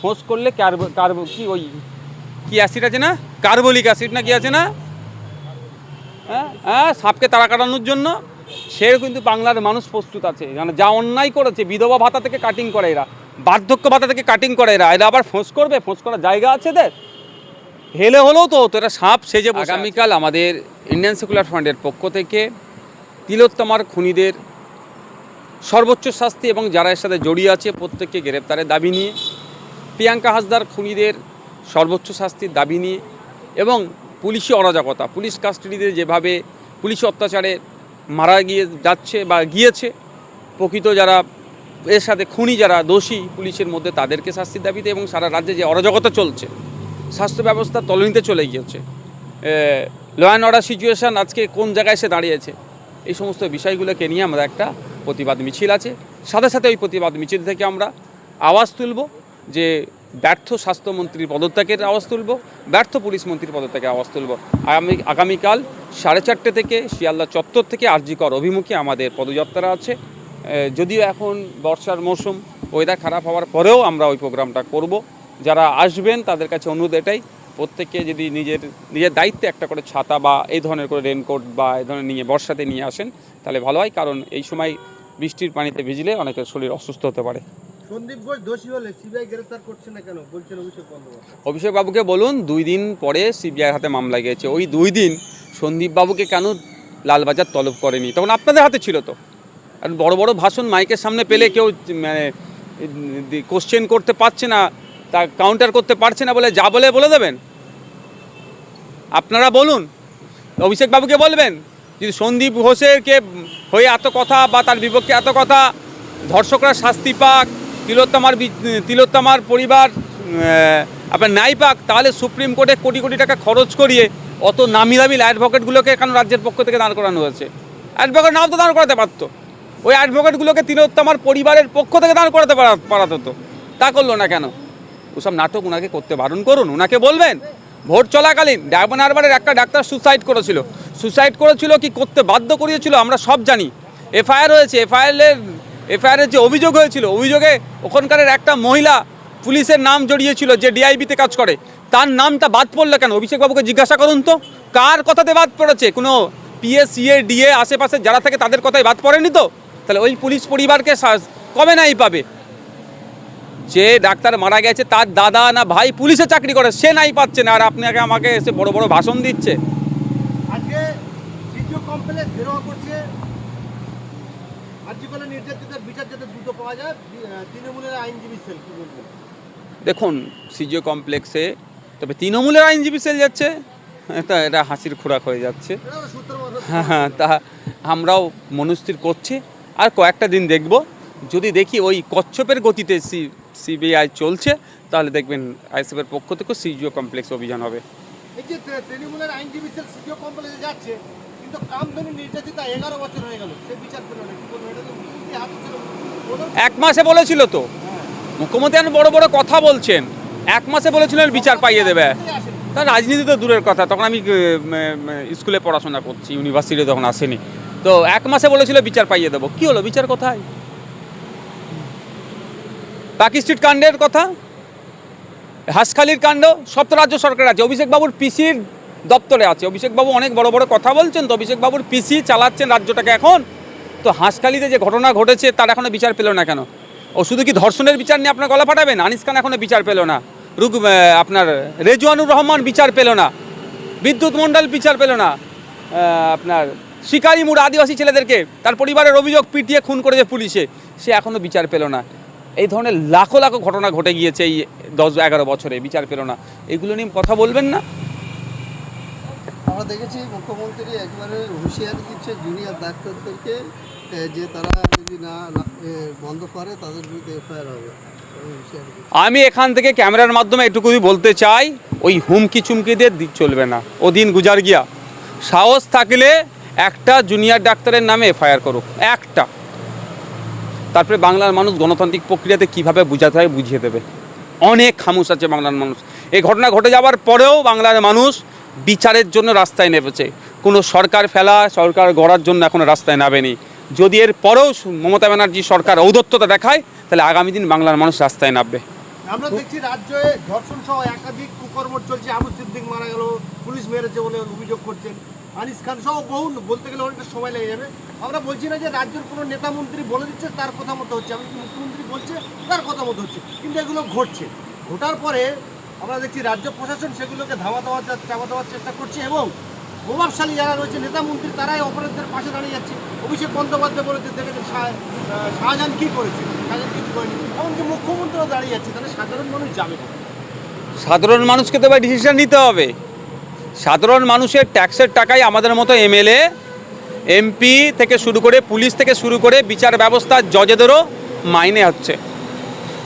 ফোঁস করলে carb carb কি ওই কি অ্যাসিড আছে না? কার্বলিক অ্যাসিড না কি আছে না? হ্যাঁ হ্যাঁ সাপকে তারা কাটানোর জন্য। সে কিন্তু বাংলার মানুষ প্রস্তুত আছে। মানে যা অন্যায় করেছে বিধবা ভাতা থেকে কাটিং করে এরা বার্ধক্য ভাতা থেকে কাটিং করে এরা এরা আবার ফোঁস করবে? ফোঁস করার জায়গা আছে এদের? হেলে হলেও তো তো এরা সাপ সেজে আগামীকাল আমাদের ইন্ডিয়ান সেকুলার ফান্ডের পক্ষ থেকে তিলোত্তমার খুনিদের সর্বোচ্চ শাস্তি এবং যারা এর সাথে জড়িয়ে আছে প্রত্যেককে গ্রেপ্তারের দাবি নিয়ে প্রিয়াঙ্কা হাসদার খুনিদের সর্বোচ্চ শাস্তির দাবি নিয়ে এবং পুলিশি অরাজকতা, পুলিশ কাস্টাডিতে যেভাবে পুলিশ অত্যাচারে মারা গিয়ে যাচ্ছে বা গিয়েছে, প্রকৃত যারা এর সাথে খুনি যারা দোষী পুলিশের মধ্যে তাদেরকে শাস্তির দাবিতে এবং সারা রাজ্যে যে অরাজকতা চলছে, স্বাস্থ্য ব্যবস্থা তলনিতে চলে গিয়েছে। ল অ্যান্ড অর্ডার সিচুয়েশান আজকে কোন জায়গায় এসে দাঁড়িয়েছে, এই সমস্ত বিষয়গুলোকে নিয়ে আমরা একটা প্রতিবাদ মিছিল আছে। সাথে সাথে ওই প্রতিবাদ মিছিল থেকে আমরা আওয়াজ তুলব। যে ব্যর্থ স্বাস্থ্যমন্ত্রীর পদত্যাগের আওয়াজ তুলব, ব্যর্থ পুলিশ মন্ত্রীর পদত্যাগের আওয়াজ তুলব। আগামী, আগামীকাল সাড়ে চারটে থেকে শিয়ালদা চত্বর থেকে আরজিকর অভিমুখে আমাদের পদযাত্রা আছে। যদিও এখন বর্ষার মৌসুম ওয়েদার খারাপ হওয়ার পরেও আমরা ওই প্রোগ্রামটা করব। যারা আসবেন, তাদের কাছে অনুরোধ এটাই, প্রত্যেককে যদি নিজের নিজের দায়িত্বে একটা করে ছাতা বা এই ধরনের করে রেনকোট বা এই ধরনের নিয়ে, বর্ষাতে নিয়ে আসেন, তাহলে ভালো হয়। কারণ এই সময় বৃষ্টির পানিতে ভিজলে অনেকের শরীর অসুস্থ হতে পারে। সন্দীপ ঘোষ দোষী হলে সিবিআই গ্রেফতার করছে না কেন? বলছেন অভিষেক বন্দ্যোপাধ্যায়। অভিষেক বাবুকে বলুন, দুই দিন পরে সিবিআই হাতে মামলা গিয়েছে। ওই দুই দিন সন্দীপ বাবুকে কেন লালবাজার তলব করেনি? তখন আপনাদের হাতে ছিল তো। আর বড় বড় ভাষণ মাইকের সামনে পেলে কেউ মানে কোশ্চেন করতে পারছে না, তা কাউন্টার করতে পারছে না বলে যা বলে বলে দেবেন? আপনারা বলুন, অভিষেক বাবুকে বলবেন, যদি সন্দীপ ঘোষেরকে হয়ে এত কথা বা তার বিপক্ষে এত কথা, ধর্ষকরা শাস্তি পাক তিলোত্তমার তিলোত্তমার পরিবার আপনার নাই পাক তাহলে সুপ্রিম কোর্টে কোটি কোটি টাকা খরচ করিয়ে অত নামি দামি অ্যাডভোকেটগুলোকে কেন রাজ্যের পক্ষ থেকে দাঁড় করানো হয়েছে। অ্যাডভোকেট নাও তো দাঁড় করাতে পারতো। ওই অ্যাডভোকেটগুলোকে তিলোত্তমার পরিবারের পক্ষ থেকে দাঁড় করাতে পারাত পারাতো তো। করল না কেন? ওসব নাটক ওনাকে করতে বারণ করুন ওনাকে বলবেন, ভোট চলাকালীন ডায়মন্ড হারবারের একটা ডাক্তার সুসাইড করেছিল। সুসাইড করেছিল কি করতে বাধ্য করিয়েছিল আমরা সব জানি। এফআইআর হয়েছে এফআইআরের এফআইআরের যে অভিযোগ হয়েছিল, অভিযোগে ওখানকারের একটা মহিলা পুলিশের নাম জড়িয়েছিল যে ডিআইবিতে কাজ করে। তার নামটা বাদ পড়ল কেন? অভিষেকবাবুকে জিজ্ঞাসা করুন তো। কার কথাতে বাদ পড়েছে? কোনো পিএসসিএ ডিএ আশেপাশে যারা থাকে তাদের কথাই বাদ পড়েনি তো? তাহলে ওই পুলিশ পরিবারকে কবে নাই পাবে? যে ডাক্তার মারা গেছে, তার দাদা না ভাই পুলিশে চাকরি করে, সে নাই পাচ্ছে না। আর আপনাকে আমাকে এসে বড় বড় ভাষণ দিচ্ছে। আজকে করছে আর্যিকলে নির্যাতিতার বিচার যাতে দ্রুত পাওয়া যায় তৃণমূলের আইনজীবী সেল কি বলবেন? দেখুন সিজিও কমপ্লেক্সে তবে তৃণমূলের আইনজীবী সেল যাচ্ছে এটা এটা হাসির খোরাক হয়ে যাচ্ছে। হ্যাঁ হ্যাঁ তা আমরাও মনস্থির করছি আর কয়েকটা দিন দেখব। যদি দেখি ওই কচ্ছপের গতিতে সি সিবিআই চলছে তাহলে দেখবেন আইসিএফের পক্ষ থেকে সিজিও কমপ্লেক্স অভিযান হবে। এই যে তৃণমূলের আইনজীবী সেল তৃতীয় কমপ্লেক্সে যাচ্ছে এক মাসে বলেছিল তো। মুখ্যমন্ত্রী এখন বড় বড় কথা বলছেন। এক মাসে বলেছিলেন বিচার পাইয়ে দেবে। তা রাজনীতি তো দূরের কথা। তখন আমি স্কুলে পড়াশোনা করছি ইউনিভার্সিটি তখন আসেনি। তো এক মাসে বলেছিল বিচার পাইয়ে দেবো। কি হলো? বিচার কোথায়? পাকি স্ট্রিট কাণ্ডের কথা? হাসখালির কাণ্ড? সব তো রাজ্য সরকার আছে। অভিষেক বাবুর পিসির দপ্তরে আছে। অভিষেক বাবু অনেক বড় বড় কথা বলছেন তো অভিষেক বাবুর পিসি চালাচ্ছেন রাজ্যটাকে এখন। তো হাঁসখালিতে যে ঘটনা ঘটেছে তার এখনও বিচার পেল না কেন? ও শুধু কি ধর্ষণের বিচার নিয়ে আপনার গলা ফাটাবেন? আনিস খান এখনও বিচার পেল না। রুক আপনার রেজওয়ানুর রহমান বিচার পেল না। বিদ্যুৎ মণ্ডল বিচার পেল না। আপনার শিকারি মুড় আদিবাসী ছেলেদেরকে তার পরিবারের অভিযোগ পিটিয়ে খুন করেছে পুলিশে। সে এখনও বিচার পেল না। এই ধরনের লাখো লাখো ঘটনা ঘটে গিয়েছে এই দশ এগারো বছরে। বিচার পেল না। এগুলো নিয়ে কথা বলবেন না। দেখেছি মুখ্যমন্ত্রী একবারে হুঁশিয়ারি দিচ্ছে জুনিয়র ডাক্তারদেরকে যে তারা যদি না বন্ধ করে, তাদের বিরুদ্ধে এফআইআর হবে। আমি এখান থেকে ক্যামেরার মাধ্যমে এটুকুই বলতে চাই, ওই হুমকি চুমকি দিয়ে চলবে না। ও দিন গুজার গিয়া। সাহস থাকলে একটা জুনিয়র ডাক্তারের নামে এফআইআর করুক। একটা। তারপরে বাংলার মানুষ গণতান্ত্রিক প্রক্রিয়াতে কীভাবে বুঝাতে হয় বুঝিয়ে দেবে। অনেক খামুশ আছে বাংলার মানুষ। এই ঘটনা ঘটে যাওয়ার পরেও বাংলার মানুষ বিচারের জন্য রাস্তায় নেমেছে। কোনো সরকার ফেলা, সরকার গড়ার জন্য এখনও রাস্তায় নামেনি। যদি এর পরেও মমতা ব্যানার্জি সরকার ঔদত্ততা দেখায়, তাহলে আগামী দিন বাংলার মানুষ রাস্তায় নামবে। আমরা দেখছি রাজ্যে ধর্ষণ একাধিক কুকর্ম চলছে। মারা গেল, পুলিশ মেরেছে বলে অভিযোগ করছেন। খান বলতে গেলে সময় লেগে যাবে। আমরা বলছি না যে রাজ্যের কোনো নেতা মন্ত্রী বলে দিচ্ছে, তার কথা মতো হচ্ছে। বলছে, তার কথা মতো হচ্ছে। কিন্তু এগুলো ঘটছে। ঘটার পরে আমরা দেখছি রাজ্য প্রশাসন সেগুলোকে ধামা দেওয়ার চাপা দেওয়ার চেষ্টা করছে এবং প্রভাবশালী যারা রয়েছে, নেতা মন্ত্রী, তারাই অপরাধীদের পাশে দাঁড়িয়ে যাচ্ছে। অভিষেক বন্দ্যোপাধ্যায় বলেছে দেখেছেন শাহ- শাহজাহান কী করেছে? শাহজাহান কিছু করেনি। এমনকি মুখ্যমন্ত্রীও দাঁড়িয়ে যাচ্ছে, তাহলে সাধারণ মানুষ যাবে সাধারণ মানুষকে তো এবার ডিসিশন নিতে হবে। সাধারণ মানুষের ট্যাক্সের টাকায় আমাদের মতো এমএলএ এমপি থেকে শুরু করে, পুলিশ থেকে শুরু করে বিচার ব্যবস্থার জজেদেরও মাইনে হচ্ছে।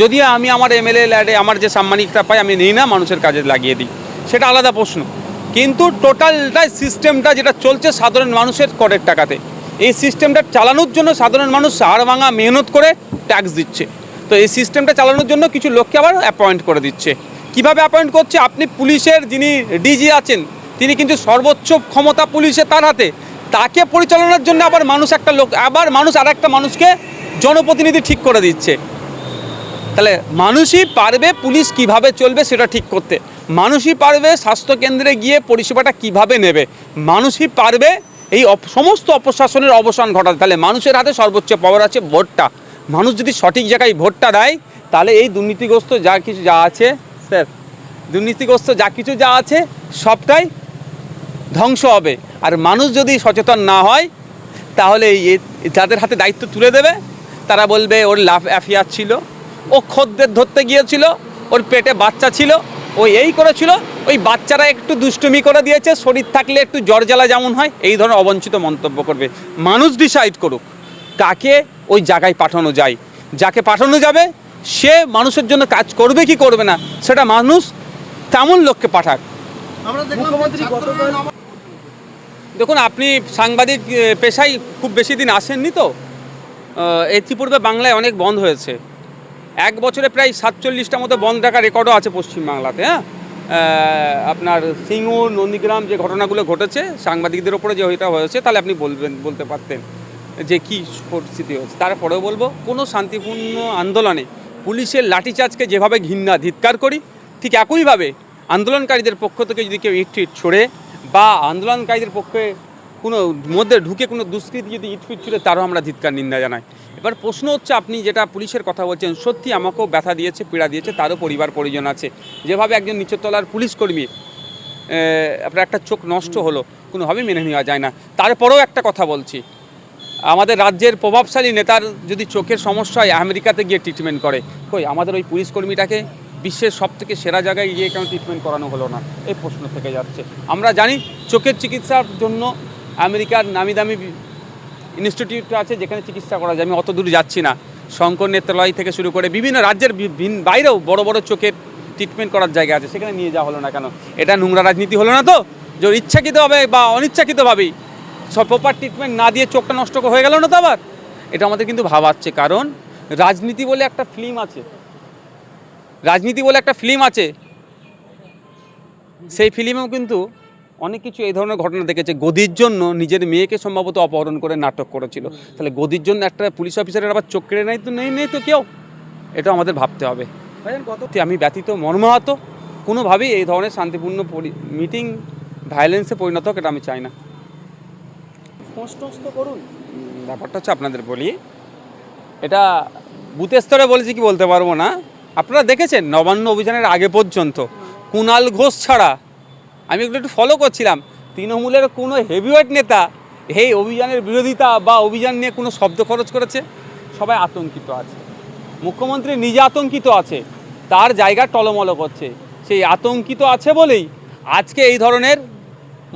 যদি আমি আমার এমএলএ ল্যাডে আমার যে সাম্মানিকটা পাই, আমি নিই না, মানুষের কাজে লাগিয়ে দিই। সেটা আলাদা প্রশ্ন। কিন্তু টোটালটাই সিস্টেমটা যেটা চলছে সাধারণ মানুষের করের টাকাতে। এই সিস্টেমটা চালানোর জন্য সাধারণ মানুষ হাড় ভাঙা মেহনত করে ট্যাক্স দিচ্ছে। তো এই সিস্টেমটা চালানোর জন্য কিছু লোককে আবার অ্যাপয়েন্ট করে দিচ্ছে। কীভাবে অ্যাপয়েন্ট করছে? আপনি পুলিশের যিনি ডিজি আছেন, তিনি কিন্তু সর্বোচ্চ ক্ষমতা পুলিশে তার হাতে। তাকে পরিচালনার জন্য আবার মানুষ একটা লোক, আবার মানুষ আর একটা মানুষকে জনপ্রতিনিধি ঠিক করে দিচ্ছে। তাহলে মানুষই পারবে পুলিশ কীভাবে চলবে সেটা ঠিক করতে। মানুষই পারবে স্বাস্থ্যকেন্দ্রে গিয়ে পরিষেবাটা কীভাবে নেবে। মানুষই পারবে এই সমস্ত অপশাসনের অবসান ঘটাতে। তাহলে মানুষের হাতে সর্বোচ্চ পাওয়ার আছে ভোটটা। মানুষ যদি সঠিক জায়গায় ভোটটা দেয়, তাহলে এই দুর্নীতিগ্রস্ত যা কিছু যা আছে, স্যার, দুর্নীতিগ্রস্ত যা কিছু যা আছে, সবটাই ধ্বংস হবে। আর মানুষ যদি সচেতন না হয়, তাহলে যাদের হাতে দায়িত্ব তুলে দেবে, তারা বলবে ওর লাভ অ্যাফিয়ার ছিল। ও খদ্দের ধরতে গিয়েছিল ওর পেটে বাচ্চা ছিল ও এই করেছিল ওই বাচ্চারা একটু দুষ্টুমি করে দিয়েছে শরীর থাকলে একটু জ্বর জ্বালা যেমন হয় এই ধরনের অবঞ্চিত মন্তব্য করবে। মানুষ ডিসাইড করুক কাকে ওই জায়গায় পাঠানো যায়। যাকে পাঠানো যাবে সে মানুষের জন্য কাজ করবে কি করবে না সেটা মানুষ তেমন লোককে পাঠাক। দেখুন আপনি সাংবাদিক পেশায় খুব বেশি দিন আসেননি তো? ইতিপূর্বে বাংলায় অনেক বন্ধ হয়েছে। এক বছরে প্রায় সাতচল্লিশটা মতো বন্ধ রাখার রেকর্ডও আছে পশ্চিমবাংলাতে হ্যাঁ? আপনার সিঙ্গুর, নন্দীগ্রাম যে ঘটনাগুলো ঘটেছে, সাংবাদিকদের ওপরে যে এটা হয়েছে, তাহলে আপনি বলবেন, বলতে পারতেন যে কী পরিস্থিতি হয়েছে। তারপরেও বলব, কোনো শান্তিপূর্ণ আন্দোলনে পুলিশের লাঠিচার্জকে যেভাবে ঘৃণা, ধিৎকার করি, ঠিক একইভাবে আন্দোলনকারীদের পক্ষ থেকে যদি কেউ ইট ফিট ছড়ে বা আন্দোলনকারীদের পক্ষে কোনো, মধ্যে ঢুকে কোনো দুষ্কৃতি যদি ইটফিট ছুড়ে, তারও আমরা ধিৎকার, নিন্দা জানাই। এবার প্রশ্ন হচ্ছে, আপনি যেটা পুলিশের কথা বলছেন, সত্যি আমাকেও ব্যথা দিয়েছে, পীড়া দিয়েছে, তারও পরিবার পরিজন আছে। যেভাবে একজন নিচতলার পুলিশ কর্মী আপনার একটা চোখ নষ্ট হলো, কোনোভাবেই মেনে নেওয়া যায় না। তারপরেও একটা কথা বলছি, আমাদের রাজ্যের প্রভাবশালী নেতার যদি চোখের সমস্যা হয়, আমেরিকাতে গিয়ে ট্রিটমেন্ট করে। কই, আমাদের ওই পুলিশ কর্মীটাকে বিশ্বের সব থেকে সেরা জায়গায় গিয়ে কেন ট্রিটমেন্ট করানো হলো না? এই প্রশ্ন থেকে যাচ্ছে। আমরা জানি, চোখের চিকিৎসার জন্য আমেরিকার নামি দামি ইনস্টিটিউট আছে যেখানে চিকিৎসা করা যায়। আমি অত দূর যাচ্ছি না। শঙ্কর নেত্রালয় থেকে শুরু করে বিভিন্ন রাজ্যের বাইরেও বড় বড় চোখের ট্রিটমেন্ট করার জায়গা আছে। সেখানে নিয়ে যাওয়া হলো না কেন? এটা নোংরা রাজনীতি হলো না তো? যে ইচ্ছাকৃতভাবে বা অনিচ্ছাকৃতভাবেই সব প্রপার ট্রিটমেন্ট না দিয়ে চোখটা নষ্ট হয়ে গেল না তো আবার? এটা আমাদের কিন্তু ভাবাচ্ছে। কারণ রাজনীতি বলে একটা ফিল্ম আছে। রাজনীতি বলে একটা ফিল্ম আছে। সেই ফিল্মেও কিন্তু অনেক কিছু এই ধরনের ঘটনা দেখেছে। গদির জন্য নিজের মেয়েকে সম্ভবত অপহরণ করে নাটক করেছিল। তাহলে গদির জন্য একটা পুলিশ অফিসারের আবার চোখ কেড়ে নেই তো নেই নেই তো কেউ। এটা আমাদের ভাবতে হবে। আমি ব্যতীত মর্মাহত। কোনোভাবেই এই ধরনের শান্তিপূর্ণ মিটিং ভায়োলেন্সে পরিণত হোক এটা আমি চাই না। করুন। ব্যাপারটা হচ্ছে আপনাদের বলি। এটা বুথ স্তরে বলেছি কি বলতে পারব না। আপনারা দেখেছেন নবান্ন অভিযানের আগে পর্যন্ত কুণাল ঘোষ ছাড়া আমি এগুলো একটু ফলো করছিলাম। তৃণমূলের কোনো হেভিওয়েট নেতা এই অভিযানের বিরোধিতা বা অভিযান নিয়ে কোনো শব্দ খরচ করেছে? সবাই আতঙ্কিত আছে। মুখ্যমন্ত্রী নিজে আতঙ্কিত আছে। তার জায়গা টলমল করছে। সেই আতঙ্কিত আছে বলেই আজকে এই ধরনের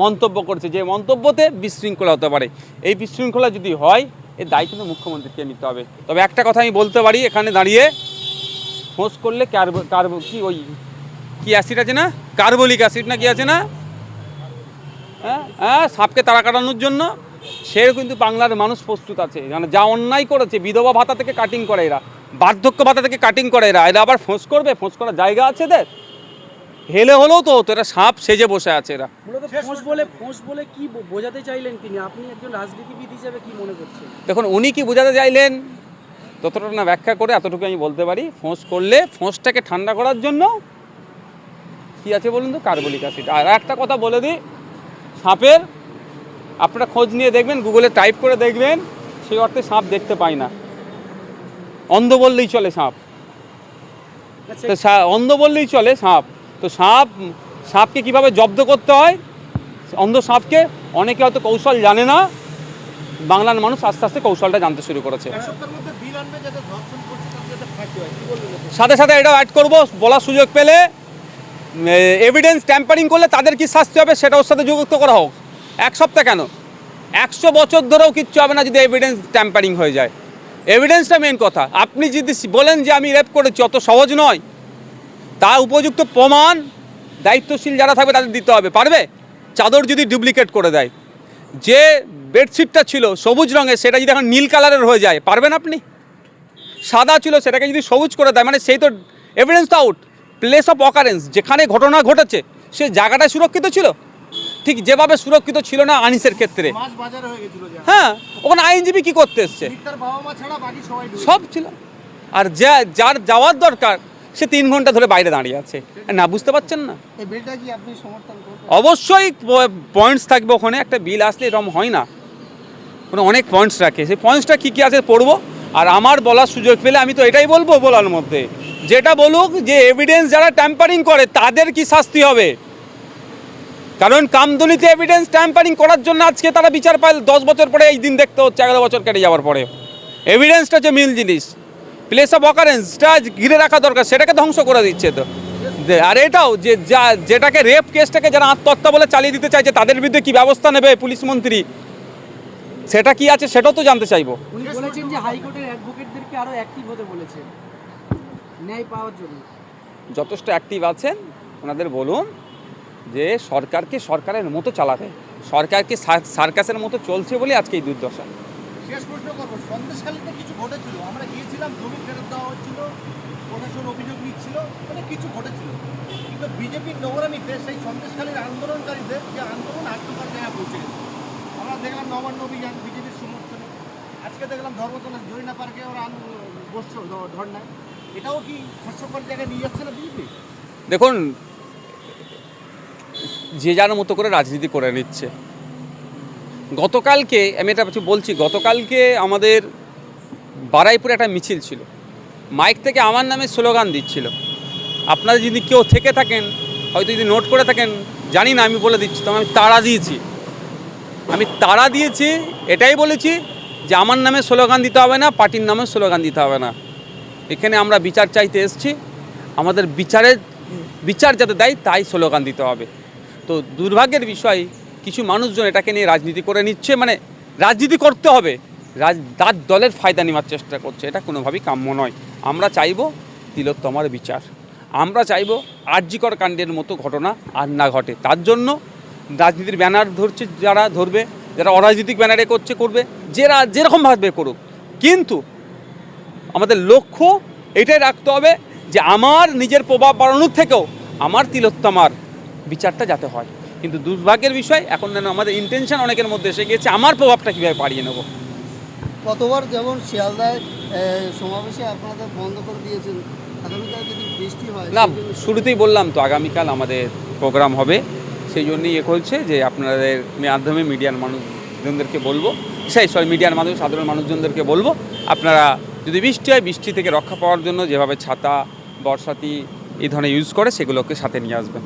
মন্তব্য করছে। যে মন্তব্যতে বিশৃঙ্খলা হতে পারে। এই বিশৃঙ্খলা যদি হয়, এর দায় কিন্তু মুখ্যমন্ত্রীকে নিতে হবে। তবে একটা কথা আমি বলতে পারি, এখানে দাঁড়িয়ে ফোঁস করলে কার কার্ব কি ওই কি অ্যাসিড আছে না? কার্বলিক অ্যাসিড না কি আছে না? হ্যাঁ? হ্যাঁ? সাপকে তাড়া কাটানোর জন্য। সে কিন্তু বাংলার মানুষ প্রস্তুত আছে। মানে যা অন্যায় করেছে বিধবা ভাতা থেকে কাটিং করে এরা। বার্ধক্য ভাতা থেকে কাটিং করে এরা। এরা আবার ফোঁস করবে? ফোঁস করার জায়গা আছে এদের? হেলে হলেও তো হতো। এরা সাপ সেজে বসে আছে এরা। ফোঁস বলে বলে কি বোঝাতে চাইলেন তিনি? আপনি একজন রাজনীতিবিদ হিসেবে কি মনে করছেন? দেখুন উনি কি বোঝাতে চাইলেন? ততটা না ব্যাখ্যা করে এতটুকু আমি বলতে পারি। ফোঁস করলে ফোঁসটাকে ঠান্ডা করার জন্য কী আছে বলুন তো? Carbolic acid. আর একটা কথা বলে দিই সাপের আপনারা খোঁজ নিয়ে দেখবেন গুগলে টাইপ করে দেখবেন সেই অর্থে সাপ দেখতে পাই না। অন্ধ বললেই চলে সাপ। তো অন্ধ বললেই চলে সাপ। তো সাপ সাপকে কীভাবে জব্দ করতে হয়? অন্ধ সাপকে অনেকে হয়তো কৌশল জানে না। বাংলার মানুষ আস্তে আস্তে কৌশলটা জানতে শুরু করেছে? সাথে সাথে এটাও অ্যাড করব বলার সুযোগ পেলে এভিডেন্স ট্যাম্পারিং করলে তাদের কি শাস্তি হবে সেটা ওর সাথে যুক্ত করা হোক। এক সপ্তাহ কেন? একশো বছর ধরেও কিচ্ছু হবে না যদি এভিডেন্স ট্যাম্পারিং হয়ে যায়। এভিডেন্সটা মেন কথা। আপনি যদি বলেন যে আমি রেপ করেছি, অত সহজ নয়। তা উপযুক্ত প্রমাণ দায়িত্বশীল যারা থাকবে তাদের দিতে হবে। পারবে? চাদর যদি ডুপ্লিকেট করে দেয়। যে বেডশিটটা ছিল সবুজ রঙের, সেটা যদি এখন নীল কালারের হয়ে যায়, পারবেন আপনি? সাদা ছিল, সেটাকে যদি সবুজ করে দেয় মানে সেই তো এভিডেন্স তো আউট প্লেস অফ অকারেন্স যেখানে ঘটনা ঘটেছে সে জায়গাটা সুরক্ষিত ছিল? ঠিক যেভাবে সুরক্ষিত ছিল না আনিসের ক্ষেত্রে। হয়ে ওখানে আইনজীবী কি করতে এসছে? সব ছিল। আর যা যার যাওয়ার দরকার সে তিন ঘণ্টা ধরে বাইরে দাঁড়িয়ে আছে। না বুঝতে পারছেন না? অবশ্যই পয়েন্টস থাকবে ওখানে। একটা বিল আসলে এরকম হয় না। কোনো অনেক পয়েন্টস রাখে। সেই পয়েন্টসটা কী কী আছে পড়ব? আর আমার বলার সুযোগ পেলে আমি তো এটাই বলব বলার মধ্যে। যেটা বলুক যে এভিডেন্স যারা ট্যাম্পারিং করে, তাদের কি শাস্তি হবে? কারণ কামদুনিতে এভিডেন্স ট্যাম্পারিং করার জন্য আজকে তারা বিচার পায়, দশ বছর পরে এই দিন দেখতে হচ্ছে, এগারো বছর কেটে যাওয়ার পরে। এভিডেন্সটা হচ্ছে মিল জিনিস। প্লেস অফ অকারেন্সটা ঘিরে রাখা দরকার, সেটাকে ধ্বংস করে দিচ্ছে তো। আর এটাও, যে, যা, যেটাকে রেপ কেসটাকে যারা আত্মহত্যা বলে চালিয়ে দিতে চাইছে, তাদের বিরুদ্ধে কি ব্যবস্থা নেবে পুলিশ মন্ত্রী? সেটা কি আছে, সেটাও তো জানতে চাইব। যে হাইকোর্টের অ্যাডভোকেটদেরকে অ্যাক্টিভ হতে বলেছেন ন্যায় পাওয়ার জন্য। যথেষ্ট অ্যাক্টিভ আছেন। ওনাদের বলুন যে সরকারকে সরকারের মতো চালাতে সরকারকে সার্কাসের মতো চলছে বলে আজকে এই দুর্দশা। শেষ প্রশ্ন করব। সন্দেশখালীতে কিছু ঘটেছিল? আমরা গিয়েছিলাম জমি ফেরত দেওয়া হচ্ছিল প্রশাসন অভিযোগ নিচ্ছিল মানে কিছু ঘটেছিল। কিন্তু বিজেপির নোংরামিতে সেই সন্দেশখালীর আন্দোলনকারীদের যে আন্দোলন আত্মকার জায়গা পৌঁছে গেছে। আমরা দেখলাম নবান্ন অভিযান বিজেপির সমর্থনে। আজকে দেখলাম ধর্মতলা জরিনা পার্কে ওরা আন- বসছে ধর্নায়। এটাও কি নিয়ে যাচ্ছে না বিজেপি? দেখুন, যে যার মতো করে রাজনীতি করে নিচ্ছে। গতকালকে, আমি এটা কিছু বলছি, গতকালকে আমাদের বারাইপুরে একটা মিছিল ছিল। মাইক থেকে আমার নামে স্লোগান দিচ্ছিল। আপনারা যদি কেউ থেকে থাকেন, হয়তো যদি নোট করে থাকেন, জানি না, আমি বলে দিচ্ছি তো আমি তাড়া দিয়েছি। আমি তাড়া দিয়েছি, এটাই বলেছি যে আমার নামে স্লোগান দিতে হবে না, পার্টির নামে স্লোগান দিতে হবে না। এখানে আমরা বিচার চাইতে এসেছি। আমাদের বিচারের, বিচার যাতে দেয়, তাই স্লোগান দিতে হবে। তো দুর্ভাগ্যের বিষয়, কিছু মানুষজন এটাকে নিয়ে রাজনীতি করে নিচ্ছে। মানে রাজনীতি করতে হবে। রাজ, তার দলের ফায়দা নেওয়ার চেষ্টা করছে। এটা কোনোভাবেই কাম্য নয়। আমরা চাইব তিলোত্তমার বিচার। আমরা চাইব আর্যিকর কাণ্ডের মতো ঘটনা আর না ঘটে। তার জন্য রাজনীতির ব্যানার ধরছে, যারা ধরবে, যারা অরাজনৈতিক ব্যানারে করছে, করবে। যারা যেরকমভাবে করুক। কিন্তু আমাদের লক্ষ্য এটাই রাখতে হবে যে আমার নিজের প্রভাব বাড়ানোর থেকেও আমার তিলোত্তমার বিচারটা যাতে হয়। কিন্তু দুর্ভাগ্যের বিষয় এখন যেন আমাদের ইন্টেনশন অনেকের মধ্যে এসে গিয়েছে আমার প্রভাবটা কীভাবে পাড়িয়ে নেব? কতবার যেমন শিয়ালদায় সমাবেশে আপনাদের বন্ধ করে দিয়েছেন আগামীকাল যদি বৃষ্টি হয় না শুরুতেই বললাম তো আগামীকাল আমাদের প্রোগ্রাম হবে। সেই জন্যই এ করছে যে আপনাদের মাধ্যমে মিডিয়ার মানুষজনদেরকে বলব। সেই সরি মিডিয়ার মাধ্যমে সাধারণ মানুষজনদেরকে বলব আপনারা যদি বৃষ্টি হয়, বৃষ্টি থেকে রক্ষা পাওয়ার জন্য যেভাবে ছাতা, বর্ষাতি এই ধরনের ইউজ করে, সেগুলোকে সাথে নিয়ে আসবেন।